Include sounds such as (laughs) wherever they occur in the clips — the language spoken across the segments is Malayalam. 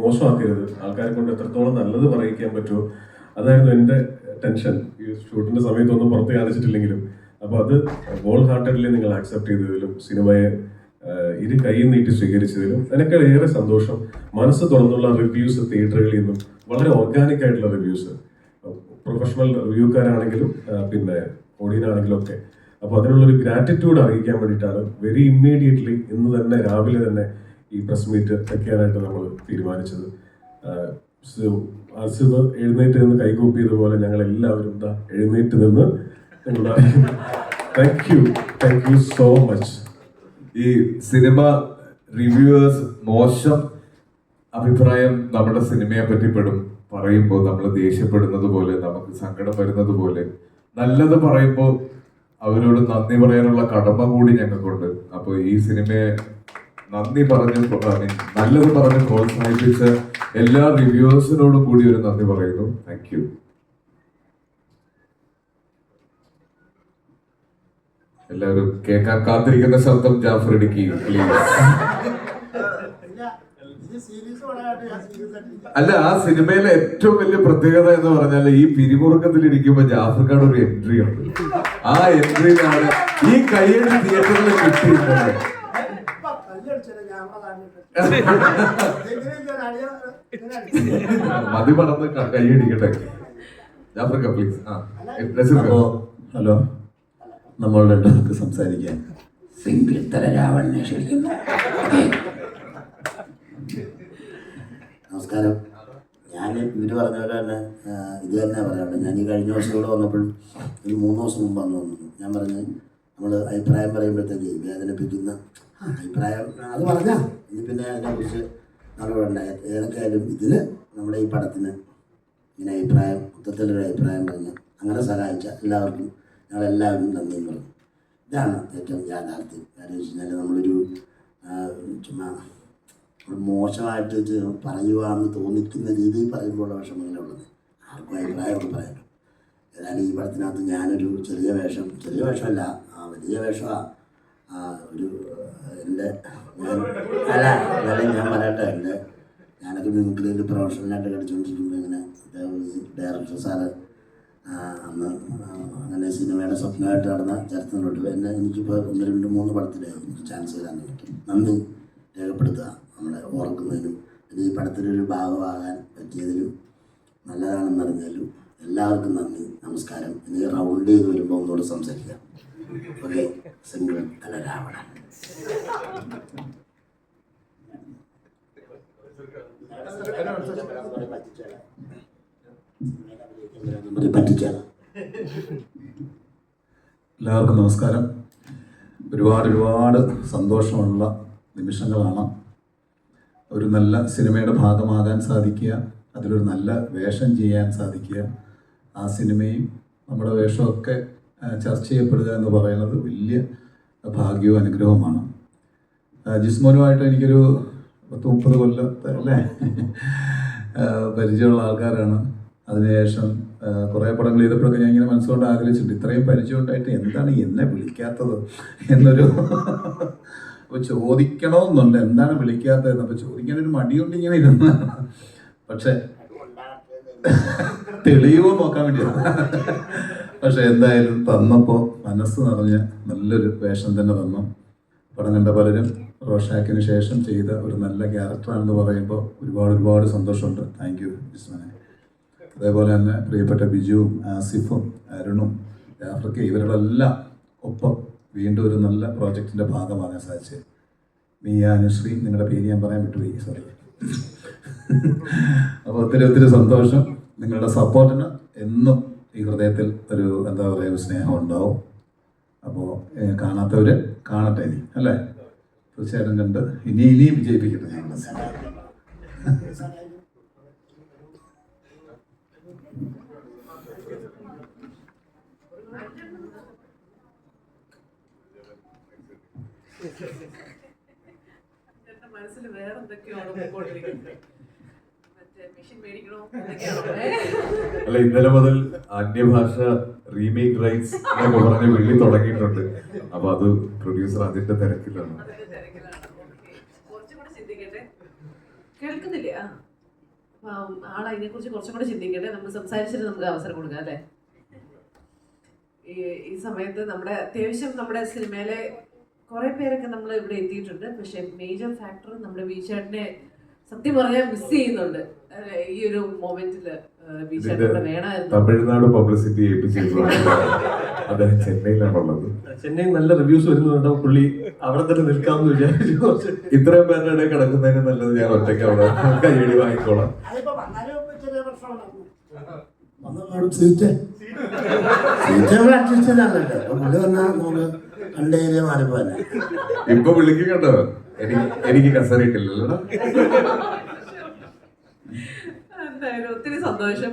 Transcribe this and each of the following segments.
മോശമാക്കരുത്. ആൾക്കാരെ കൊണ്ട് എത്രത്തോളം നല്ലത് പറയിക്കാൻ പറ്റുമോ. അതായിരുന്നു എന്റെ ടെൻഷൻ. ഈ ഷൂട്ടിന്റെ സമയത്തൊന്നും പുറത്ത് കാണിച്ചിട്ടില്ലെങ്കിലും. അപ്പോൾ അത് ബോൾ ഹാർട്ടഡ്ലി നിങ്ങൾ ആക്സെപ്റ്റ് ചെയ്തതിലും സിനിമയെ ഇരു കൈ നീട്ടി സ്വീകരിച്ചതിലും എനിക്ക് ഏറെ സന്തോഷം. മനസ്സ് തുറന്നുള്ള റിവ്യൂസ് തിയേറ്ററുകളിൽ നിന്നും വളരെ ഓർഗാനിക് ആയിട്ടുള്ള റിവ്യൂസ് പ്രൊഫഷണൽ റിവ്യൂക്കാരാണെങ്കിലും പിന്നെ ഓഡിയനാണെങ്കിലും ഒക്കെ. അപ്പോൾ അതിനുള്ളൊരു ഗ്രാറ്റിറ്റ്യൂഡ് അറിയിക്കാൻ വേണ്ടിയിട്ടാണ് വെരി ഇമ്മീഡിയറ്റ്ലി ഇന്ന് തന്നെ രാവിലെ തന്നെ ഈ പ്രസ് മീറ്റ് വെക്കാനായിട്ട് നമ്മൾ തീരുമാനിച്ചത്. അസിത് എഴുന്നേറ്റ് നിന്ന് കൈകൂപ്പിയതുപോലെ ഞങ്ങൾ എല്ലാവരും എന്താ എഴുന്നേറ്റ് നിന്ന് thank you thank you so much ഈ സിനിമ റിവ്യൂവേഴ്സ് മോശം അഭിപ്രായം നമ്മുടെ സിനിമയെ പറ്റി പെടും. പറയുമ്പോൾ നമ്മൾ ദേഷ്യപ്പെടുന്നത് പോലെ നമുക്ക് സങ്കടം വരുന്നത് പോലെ നല്ലത് പറയുമ്പോൾ അവരോട് നന്ദി പറയാനുള്ള കടമ കൂടി ഞങ്ങൾക്കുണ്ട്. അപ്പോൾ ഈ സിനിമയെ നന്ദി പറഞ്ഞ് നല്ലത് പറഞ്ഞ് പ്രോത്സാഹിപ്പിച്ച എല്ലാ റിവ്യൂവേഴ്സിനോടും കൂടി ഒരു നന്ദി പറയുന്നു. താങ്ക് യു എല്ലാവരും കേൾക്കാൻ കാത്തിരിക്കുന്ന ശബ്ദം ജാഫർ ഇടുക്കി അല്ല ആ സിനിമയിലെ ഏറ്റവും വലിയ പ്രത്യേകത എന്ന് പറഞ്ഞാൽ ഈ പിരിമുറുക്കത്തിൽ ഇരിക്കുമ്പോ ജാഫർക്കാട് ഒരു എൻട്രി ഉണ്ട് ആ എൻട്രിയിലാണ് ഈ കയ്യടി തിയേറ്ററിൽ കിട്ടിയിട്ടുള്ളത് മതി പടന്ന് കൈയടിക്കട്ടെ ജാഫർക്ക പ്ലീസ് ആ ഹലോ. നമ്മളുടെ നമുക്ക് സംസാരിക്കാൻ സിംഗിൾ തല രാവണനെ ക്ഷണിക്കുന്നു. നമസ്കാരം. ഞാൻ ഇവർ പറഞ്ഞ പോലെ തന്നെ ഇത് തന്നെ പറയാനുള്ളത്. ഞാൻ ഈ കഴിഞ്ഞ വർഷം ഇവിടെ വന്നപ്പോഴും ഒരു മൂന്ന് ദിവസം മുമ്പ് വന്നു. ഞാൻ പറഞ്ഞ് നമ്മൾ അഭിപ്രായം പറയുമ്പോഴത്തേക്ക് വേദനിപ്പിക്കുന്ന ആ, അഭിപ്രായം അത് പറഞ്ഞാൽ ഇനി പിന്നെ അതിനെക്കുറിച്ച് നടപടി ഏതൊക്കെയായാലും ഇതിന് നമ്മുടെ ഈ പടത്തിന് ഇങ്ങനെ അഭിപ്രായം മൊത്തത്തിലൊരു അഭിപ്രായം പറഞ്ഞ് അങ്ങനെ സഹായിച്ച എല്ലാവർക്കും ഞങ്ങളെല്ലാവരും നന്ദിയും പറഞ്ഞു. ഇതാണ് ഏറ്റവും യാഥാർത്ഥ്യം. കാര്യം വെച്ച് കഴിഞ്ഞാൽ നമ്മളൊരു ചുമ്മാ മോശമായിട്ട് എന്ന് തോന്നിക്കുന്ന രീതിയിൽ പറയുമ്പോഴുള്ള വിഷമങ്ങളുള്ളത് ആർക്കും അഭിപ്രായമൊക്കെ പറയാം ഏതായാലും ഈ പടത്തിനകത്ത് ഞാനൊരു ചെറിയ വേഷം ചെറിയ വേഷമല്ല വലിയ വേഷമാണ് ഒരു എന്റെ അല്ല എന്നാലും ഞാൻ പറയട്ടെ എന്റെ ഞാനൊക്കെ മിമിക്രിയിൽ പ്രൊഫഷണലായിട്ട് കളിച്ചുകൊണ്ടിരിക്കുമ്പോൾ ഇങ്ങനെ ഡയറക്ടർ സാറ് അന്ന് അങ്ങനെ സിനിമയുടെ സ്വപ്നമായിട്ട് നടന്ന ചരിത്രത്തിലോട്ട് എന്നെ എനിക്കിപ്പോൾ ഒന്ന് രണ്ട് മൂന്ന് പടത്തിലായിരുന്നു. ചാൻസ് തരാൻ പറ്റും നന്ദി രേഖപ്പെടുത്തുക നമ്മളെ ഓർക്കുന്നതിനും പിന്നെ ഈ പടത്തിലൊരു ഭാഗമാകാൻ പറ്റിയതിലും നല്ലതാണെന്നറിഞ്ഞാലും എല്ലാവർക്കും നന്ദി നമസ്കാരം. ഇനി റൗണ്ട് ചെയ്ത് വരുമ്പോൾ ഒന്നുകൂടെ സംസാരിക്കാം. ഓക്കെ സിംഗിൾ അല്ല എല്ലാവർക്കും നമസ്കാരം. ഒരുപാട് ഒരുപാട് സന്തോഷമുള്ള നിമിഷങ്ങളാണ്. ഒരു നല്ല സിനിമയുടെ ഭാഗമാകാൻ സാധിക്കുക അതിലൊരു നല്ല വേഷം ചെയ്യാൻ സാധിക്കുക. ആ സിനിമയും നമ്മുടെ വേഷമൊക്കെ ചർച്ച ചെയ്യപ്പെടുക എന്ന് പറയുന്നത് വലിയ ഭാഗ്യവും അനുഗ്രഹവുമാണ്. ജിസ്മോനുമായിട്ട് എനിക്കൊരു പത്ത് മുപ്പത് കൊല്ലത്തെ അല്ലേ? പരിചയമുള്ള ആൾക്കാരാണ്. അതിനുശേഷം കുറേ പടങ്ങൾ ചെയ്തപ്പോഴൊക്കെ ഞാൻ ഇങ്ങനെ മനസ്സുകൊണ്ട് ആഗ്രഹിച്ചിട്ടുണ്ട്. ഇത്രയും പരിചയമുണ്ടായിട്ട് എന്താണ് എന്നെ വിളിക്കാത്തത് എന്നൊരു അപ്പോൾ ചോദിക്കണമെന്നുണ്ട്. എന്താണ് വിളിക്കാത്തതെന്ന് അപ്പോൾ ചോദിക്കാൻ ഒരു മടിയുണ്ട് ഇങ്ങനെ ഇരുന്ന്. പക്ഷേ തെളിയുമോ നോക്കാൻ വേണ്ടിയാണ്. പക്ഷെ എന്തായാലും തന്നപ്പോൾ മനസ്സ് നിറഞ്ഞ നല്ലൊരു വേഷം തന്നെ തന്നു. പടം കണ്ട പലരും റോഷാക്കിന് ശേഷം ചെയ്ത ഒരു നല്ല ക്യാരക്ടറാണെന്ന് പറയുമ്പോൾ ഒരുപാട് ഒരുപാട് സന്തോഷമുണ്ട്. താങ്ക് യു ജിസ്മനെ. അതേപോലെ തന്നെ പ്രിയപ്പെട്ട ബിജുവും ആസിഫും അരുണും ജാഫർക്ക് ഇവരുടെല്ലാം ഒപ്പം വീണ്ടും ഒരു നല്ല പ്രോജക്റ്റിന്റെ ഭാഗമാകാൻ സാധിച്ചത്. മിയ അനുശ്രീ നിങ്ങളുടെ പേര് ഞാൻ പറയാൻ വിട്ടുപോയി സോറി അപ്പോൾ ഒത്തിരി ഒത്തിരി സന്തോഷം. നിങ്ങളുടെ സപ്പോർട്ടിന് എന്നും ഈ ഹൃദയത്തിൽ ഒരു എന്താ പറയുക ഒരു സ്നേഹം ഉണ്ടാവും. അപ്പോൾ കാണാത്തവർ കാണട്ടെ ഇനി അല്ലേ? തീർച്ചയായിട്ടും കണ്ട് ഇനി ഇനിയും വിജയിപ്പിക്കട്ടെ ഞങ്ങളുടെ മനസ്സിൽ വേറെ എന്തൊക്കെയാണ് പോയിക്കൊണ്ടിരിക്കുന്നത് അല്ല ഇന്നലെ മുതൽ അന്യഭാഷ റീമേക്ക് റൈറ്റ്സ് എന്നൊക്കെ പറഞ്ഞ് വിളി തുടങ്ങിയിട്ടുണ്ട്. അപ്പൊ അത് പ്രൊഡ്യൂസർ അതിന്റെ തിരക്കിലാണ്. കുറച്ചും കേൾക്കുന്നില്ലേ? ആൾ കുറച്ചും കൂടെ ചിന്തിക്കട്ടെ. നമ്മൾ സംസാരിച്ചിട്ട് നമുക്ക് അവസരം കൊടുക്കാം അല്ലേ? ഈ ഈ സമയത്ത് നമ്മുടെ അത്യാവശ്യം നമ്മുടെ സിനിമയിലെ കുറെ പേരൊക്കെ നമ്മൾ ഇവിടെ എത്തിയിട്ടുണ്ട്. പക്ഷെ മേജർ ഫാക്ടർ നമ്മുടെ ബീച്ചേട്ടനെ സത്യം പറഞ്ഞാൽ മിസ് ചെയ്യുന്നുണ്ട്. ഈ ഒരു മൊമെന്റിൽ തമിഴ്നാട് പബ്ലിസിറ്റി ഏൽപ്പിച്ചിട്ടുള്ള ചെന്നൈയിലാണ് ചെന്നൈയിലാണുള്ളത്. ചെന്നൈ നല്ല റിവ്യൂസ് വരുന്നുണ്ടോ. പുള്ളി അവിടെ തന്നെ നിൽക്കാമെന്ന് വിചാരിച്ചു. ഇത്രയും പേരുടെ ഇടയിൽ കിടക്കുന്നതിന് നല്ലത് ഞാൻ ഒറ്റയ്ക്ക് അവിടെ കൈയടി വാങ്ങിക്കോളാം. അതിപ്പോ വന്നാലും ഇപ്പൊ ചെറിയ എനിക്ക് കസറിയിട്ടില്ലല്ലോ എന്തായാലും ഒത്തിരി സന്തോഷം.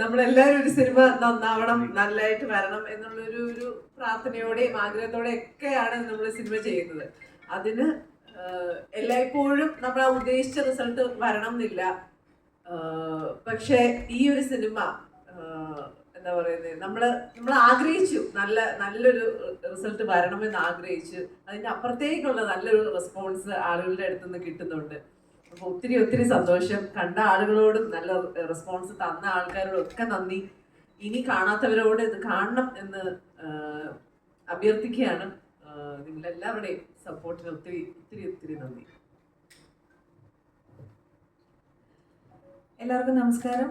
നമ്മളെല്ലാവരും ഒരു സിനിമ നന്നാവണം നല്ലതായിട്ട് വരണം എന്നുള്ളൊരു ഒരു പ്രാർത്ഥനയോടെയും ആഗ്രഹത്തോടെയും ഒക്കെയാണ് നമ്മൾ സിനിമ ചെയ്യുന്നത്. അതിന് എല്ലായ്പ്പോഴും നമ്മൾ ആ ഉദ്ദേശിച്ച റിസൾട്ട് വരണം എന്നില്ല പക്ഷെ ഈ ഒരു സിനിമ എന്താ പറയുന്നത് നമ്മൾ നമ്മൾ ആഗ്രഹിച്ചു നല്ല നല്ലൊരു റിസൾട്ട് വരണമെന്ന് ആഗ്രഹിച്ചു. അതിന്റെ അപ്പുറത്തേക്കുള്ള നല്ലൊരു റെസ്പോൺസ് ആളുകളുടെ അടുത്ത് നിന്ന് കിട്ടുന്നുണ്ട്. അപ്പോൾ ഒത്തിരി ഒത്തിരി സന്തോഷം. കണ്ട ആളുകളോടും നല്ല റെസ്പോൺസ് തന്ന ആൾക്കാരോടും ഒക്കെ നന്ദി. ഇനി കാണാത്തവരോട് ഇത് കാണണം എന്ന് അഭ്യർത്ഥിക്കുകയാണ്. നിങ്ങളെല്ലാവരുടെയും സപ്പോർട്ടിന് ഒത്തിരി ഒത്തിരി ഒത്തിരി നന്ദി. എല്ലാവർക്കും നമസ്കാരം.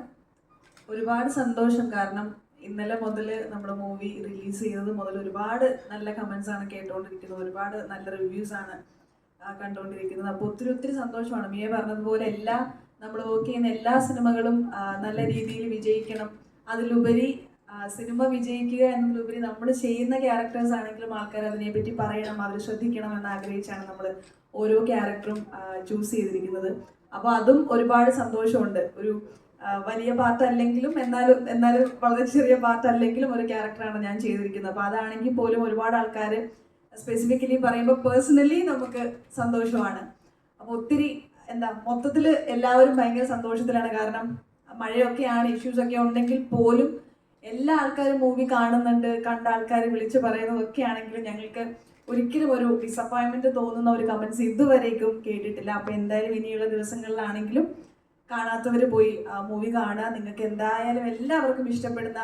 ഒരുപാട് സന്തോഷം. കാരണം ഇന്നലെ മുതൽ നമ്മുടെ മൂവി റിലീസ് ചെയ്തത് മുതൽ ഒരുപാട് നല്ല കമൻസ് ആണ് കേട്ടുകൊണ്ടിരിക്കുന്നത് ഒരുപാട് നല്ല റിവ്യൂസ് ആണ് കണ്ടുകൊണ്ടിരിക്കുന്നത് അപ്പോൾ ഒത്തിരി ഒത്തിരി സന്തോഷമാണ്. മിയ പറഞ്ഞതുപോലെ എല്ലാ നമ്മൾ വർക്ക് ചെയ്യുന്ന എല്ലാ സിനിമകളും നല്ല രീതിയിൽ വിജയിക്കണം. അതിലുപരി സിനിമ വിജയിക്കുക എന്നതിലുപരി നമ്മൾ ചെയ്യുന്ന ക്യാരക്ടേഴ്സ് ആണെങ്കിലും ആൾക്കാർ അതിനെപ്പറ്റി പറയണം അവർ ശ്രദ്ധിക്കണം എന്ന് ആഗ്രഹിച്ചാണ് നമ്മൾ ഓരോ ക്യാരക്ടറും ചൂസ് ചെയ്തിരിക്കുന്നത്. അപ്പോൾ അതും ഒരുപാട് സന്തോഷമുണ്ട്. ഒരു വലിയ പാർട്ട് അല്ലെങ്കിലും എന്നാലും എന്നാലും വളരെ ചെറിയ പാർട്ട് അല്ലെങ്കിലും ഒരു ക്യാരക്ടറാണ് ഞാൻ ചെയ്തിരിക്കുന്നത്. അപ്പോൾ അതാണെങ്കിൽ പോലും ഒരുപാട് ആൾക്കാർ സ്പെസിഫിക്കലി പറയുമ്പോൾ പേഴ്സണലി നമുക്ക് സന്തോഷമാണ്. അപ്പോൾ ഒത്തിരി എന്താ മൊത്തത്തിൽ എല്ലാവരും ഭയങ്കര സന്തോഷത്തിലാണ്. കാരണം മഴയൊക്കെയാണ് ഇഷ്യൂസ് ഒക്കെ ഉണ്ടെങ്കിൽ പോലും എല്ലാ ആൾക്കാരും മൂവി കാണുന്നുണ്ട് കണ്ട ആൾക്കാർ വിളിച്ച് പറയുന്നതൊക്കെ ആണെങ്കിലും ഞങ്ങൾക്ക് ഒരിക്കലും ഒരു ഡിസപ്പോയിൻമെന്റ് തോന്നുന്ന ഒരു കമന്റ്സ് ഇതുവരേക്കും കേട്ടിട്ടില്ല. അപ്പോൾ എന്തായാലും ഇനിയുള്ള ദിവസങ്ങളിലാണെങ്കിലും കാണാത്തവർ പോയി മൂവി കാണുക. നിങ്ങൾക്ക് എന്തായാലും എല്ലാവർക്കും ഇഷ്ടപ്പെടുന്ന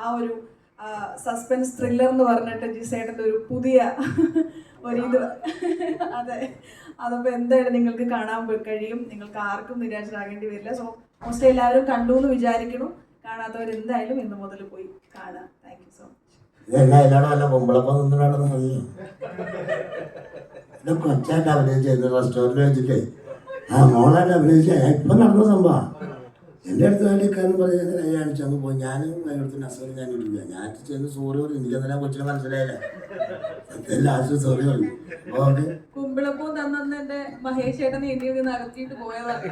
ആ ഒരു സസ്പെൻസ് ത്രില്ലർ എന്ന് പറഞ്ഞിട്ട് ജിസേട്ടന്റെ ഒരു പുതിയ (laughs) ഒരു ഇത് (laughs) അതെ. അതപ്പോൾ എന്തായാലും നിങ്ങൾക്ക് കാണാൻ കഴിയും. നിങ്ങൾക്ക് ആർക്കും നിരാശരാകേണ്ടി വരില്ല. സോ മോസ്റ്റ്ലി എല്ലാവരും കണ്ടു എന്ന് വിചാരിക്കണം കാണാത്തവർ എന്തായാലും ഇന്ന് മുതൽ പോയി കാണാം. താങ്ക് യു സോ മച്ച് ഇതെല്ലാം എല്ലാവരും അല്ല കുമ്പളപ്പം നിന്നിട്ടാണെന്ന് (laughs) ഇത് കൊച്ചായിട്ട് അഭിനയിച്ചത് റെസ്റ്റോറന്റിൽ വെച്ചിട്ടേ. ആ മോളായിട്ട് അഭിനയിച്ച. ഇപ്പം നടന്ന സംഭവം. എന്റെ അടുത്ത് കാരണം പറഞ്ഞ് കൈ അടിച്ചു അങ്ങ് പോയി. ഞാനും അതിനടുത്ത് നസോറി ഞാൻ ഇടില്ല ഞാൻ ചെന്ന് സോറി പറഞ്ഞു. എനിക്കെന്തിനാ കൊച്ചിനെ മനസ്സിലായില്ല. ലാസ്റ്റ് സോറി പറഞ്ഞു. ഓക്കെ കുമ്പിളപ്പൂ തന്നെ മഹേഷ് ചേട്ടനെ പോയതാണ്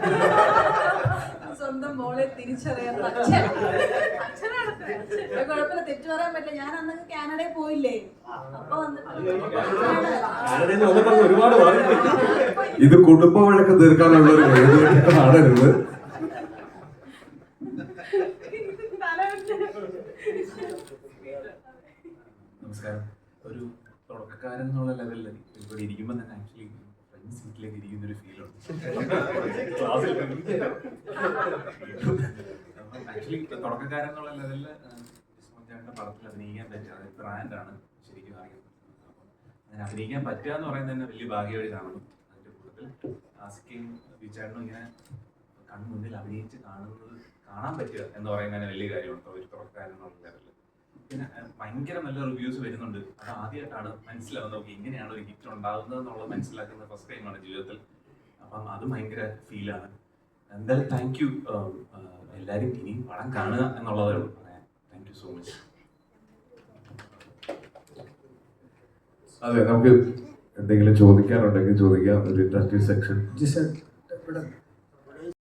സ്വന്തം മോളെ തിരിച്ചറിയാത്ത കുഴപ്പമില്ല. തെറ്റ് പറയാൻ പറ്റില്ല. ഞാൻ അന്ന് കാനഡയിൽ പോയില്ലേ? അപ്പൊ വന്നിട്ട് ഒരുപാട് ഇത് കുടുംബ വഴക്ക് തീർക്കാനുള്ള ഒരു കാണരുത് നമസ്കാരം. ഒരു തുടക്കക്കാരൻ എന്നുള്ള ലെവലിൽ ഇവിടെ ഇരിക്കുമ്പോൾ തന്നെ ആക്ച്വലി ഫ്രണ്ട് സീറ്റിലേക്ക് ഇരിക്കുന്ന ഒരു ഫീലുണ്ട് ക്ലാസ്സിൽ (laughs) ആക്ച്വലി തുടക്കക്കാരൻ എന്നുള്ള ലെവലിൽ ചേട്ടന്റെ പടത്തിൽ അഭിനയിക്കാൻ പറ്റുക അതായത് ബ്രാൻഡാണ് ശരിക്കും അറിയുന്നത് അപ്പം അങ്ങനെ അഭിനയിക്കാൻ പറ്റുക എന്ന് പറയുന്നത് തന്നെ വലിയ ഭാഗ്യമായി കാണുന്നു അതിന്റെ കൂട്ടത്തിൽ ആസിക്കയും വിചാരണം ഇങ്ങനെ കൺമുന്നിൽ അഭിനയിച്ച് കാണുന്നത് കാണാൻ പറ്റുക എന്ന് പറയുന്നത് തന്നെ വലിയ കാര്യമുണ്ട് ഒരു തുടക്കക്കാരൻ എന്നുള്ള ലെവലിൽ പിന്നെ ഭയങ്കര നല്ല റിവ്യൂസ് വരുന്നുണ്ട്. അത് ആദ്യമായിട്ടാണ് മനസ്സിലാവുന്നത്. നമുക്ക് ഇങ്ങനെയാണ് ഒരു ഹിറ്റ് ഉണ്ടാകുന്നത് എന്നുള്ളത് മനസ്സിലാക്കുന്ന ഫസ്റ്റ് ടൈമാണ് ജീവിതത്തിൽ. അപ്പം അത് ഭയങ്കര ഫീലാണ് എന്തായാലും താങ്ക് യു എല്ലാവരും ഇനിയും പടം കാണുക എന്നുള്ളതേ ഉള്ളൂ. പറയാൻ. താങ്ക് യു സോ മച്ച് അതെ നമുക്ക് എന്തെങ്കിലും ചോദിക്കാനുണ്ടെങ്കിൽ ചോദിക്കാം. ഒരു ഇന്റർവ്യൂ സെക്ഷൻ